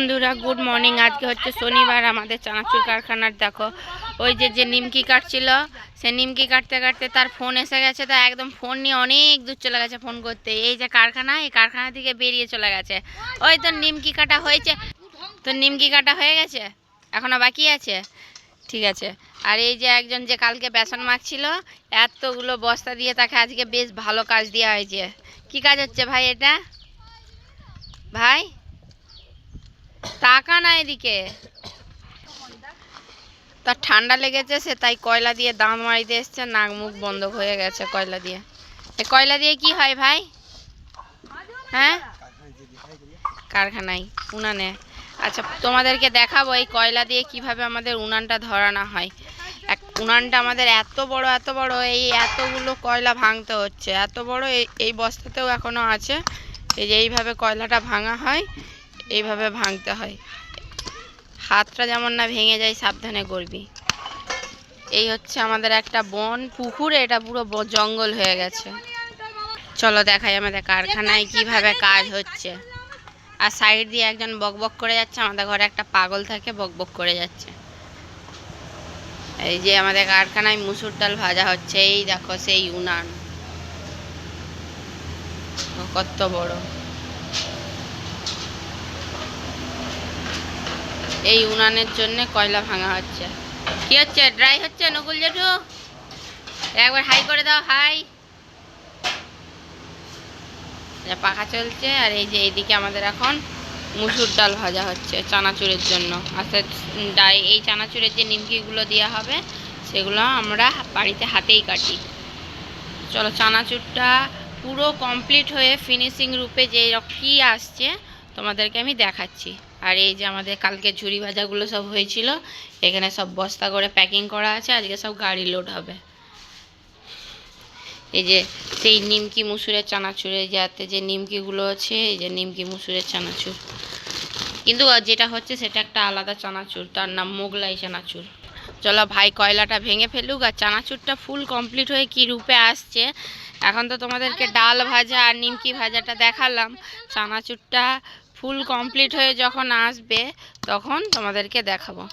বন্ধুরা good morning আজকে হচ্ছে শনিবার, আমাদের চানাচুর কারখানার, দেখো। ওই যে যে নিমকি কাটছিল, সে নিমকি কাটতে কাটতে তার ফোন এসে গেছে। তা একদম ফোন নিয়ে অনেক দূর চলে গেছে ফোন করতে। এই যে কারখানা, এই কারখানা থেকে বেরিয়ে চলে গেছে। ওই তো নিমকি কাটা হয়েছে। তো নিমকি কাটা হয়ে গেছে? এখনও বাকি আছে? ঠিক আছে। আর এই যে একজন যে কালকে বেসন মাখছিল, এতগুলো বস্তা দিয়ে তাকে আজকে বেশ ভালো কাজ দেওয়া হয়েছে। কি কাজ হচ্ছে ভাই এটা? ভাই? না এদিকে? তার ঠান্ডা লেগেছে সে তাই কয়লা দিয়ে দাঁত মারিতে এসছে, নাক মুখ বন্ধ হয়ে গেছে কয়লা দিয়ে। কয়লা দিয়ে কি হয় ভাই? হ্যাঁ? কারখানায়, উনানে। আচ্ছা তোমাদেরকে দেখাবো এই কয়লা দিয়ে কীভাবে আমাদের উনানটা ধরানো হয়। এক, উনানটা আমাদের এত বড় এত বড়, এই এতগুলো কয়লা ভাঙতে হচ্ছে। এত বড় এই এই বস্তাতেও এখনও আছে। এই যে এইভাবে কয়লাটা ভাঙা হয়, এইভাবে ভাঙতে হয়। হাতটা যেমন না ভেঙে যায়, সাবধানে করবি এই হচ্ছে আমাদের একটা বন, পুকুর এটা পুরো জঙ্গল হয়ে গেছে। চলো দেখাই আমাদের কারখানায় কীভাবে কাজ হচ্ছে। আর সাইড দিয়ে একজন বকবক করে যাচ্ছে, আমাদের ঘরে একটা পাগল থাকে বকবক করে যাচ্ছে। এই যে আমাদের কারখানায় মুসুর ডাল ভাজা হচ্ছে, এই দেখো সেই উনান। কত বড়। এই উনানের জন্য কয়লা ভাঙা হচ্ছে। কি হচ্ছে? ড্রাই হচ্ছে নকুল জেঠু? একবার হাই করে দাও হাই পাখা চলছে, আর এই যে এইদিকে আমাদের এখন মুসুর ডাল ভাজা হচ্ছে চানাচুরের জন্য। আস্তে ডাই, এই চানাচুরের যে নিমকিগুলো দেওয়া হবে, সেগুলো আমরা বাড়িতে হাতেই কাটি। চলো, চানাচুরটা পুরো কমপ্লিট হয়ে ফিনিশিং রূপে যে কী আসছে, তোমাদেরকে আমি দেখাচ্ছি। আর এই যে আমাদের কালকে ঝুড়ি ভাজাগুলো সব হয়েছিল এখানে সব বস্তা করে প্যাকিং করা আছে আজকে সব গাড়ি লোড হবে এই যে সেই নিমকি মুসুরের চানাচুরের যাতে যে নিমকিগুলো আছে এই যে নিমকি মুসুরের চানাচুর কিন্তু যেটা হচ্ছে সেটা একটা আলাদা চানাচুর তার নাম মোগলাই চানাচুর চলো ভাই কয়লাটা ভেঙে ফেলুক আর চানাচুরটা ফুল কমপ্লিট হয়ে কি রূপে আসছে এখন তো তোমাদেরকে ডাল ভাজা আর নিমকি ভাজাটা দেখালাম চানাচুরটা ফুল কমপ্লিট হয়ে যখন আসবে তখন তোমাদেরকে দেখাবো।